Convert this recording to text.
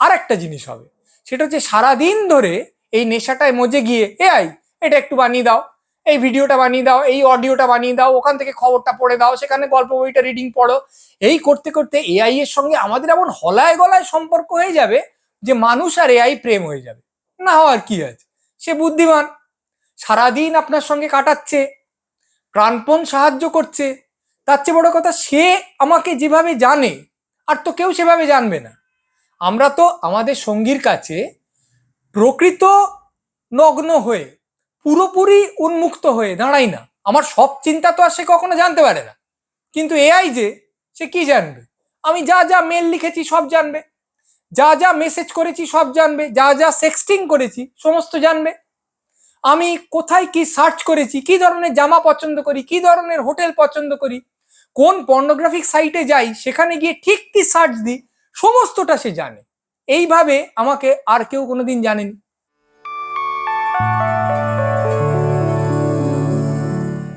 আর একটা জিনিস হবে। সেটা হচ্ছে সারাদিন ধরে এই নেশাটায় মজে গিয়ে এ আই এটা একটু বানিয়ে দাও। এই ভিডিওটা বানিয়ে দাও, এই অডিওটা বানিয়ে দাও, ওখান থেকে খবরটা পড়ে দাও, সেখানে গল্প বইটা রিডিং পড়ো। এই করতে করতে এআই এর সঙ্গে আমাদের এমন হলায় গলায় সম্পর্ক হয়ে যাবে যে মানুষ আর এআই প্রেম হয়ে যাবে। না হওয়ার কি আছে? সে বুদ্ধিমান। সারাদিন আপনার সঙ্গে কাটাচ্ছে। প্রাণপণ সাহায্য করছে। তার চেয়ে বড় কথা, সে আমাকে যেভাবে জানে, আর তো কেউ সেভাবে জানবে না। আমরা তো আমাদের সঙ্গীর কাছে প্রকৃত নগ্ন হয়ে, পুরোপুরি উন্মুক্ত হয়ে দাঁড়াই না। আমার সব চিন্তা তো আর সে কখনো জানতে পারে না। কিন্তু এআই যে, সে কি জানবে? আমি যা যা মেল লিখেছি সব জানবে। যা যা মেসেজ করেছি সব জানবে। যা যা সেক্সটিং করেছি সমস্ত জানবে। আমি কোথায় কি সার্চ করেছি, কি ধরনের জামা পছন্দ করি, কি ধরনের হোটেল পছন্দ করি, কোন পর্নোগ্রাফিক সাইটে যাই, সেখানে গিয়ে ঠিক কি সার্চ দিই সমস্তটা সে জানে। এইভাবে আমাকে আর কেউ কোনোদিন জানেনি।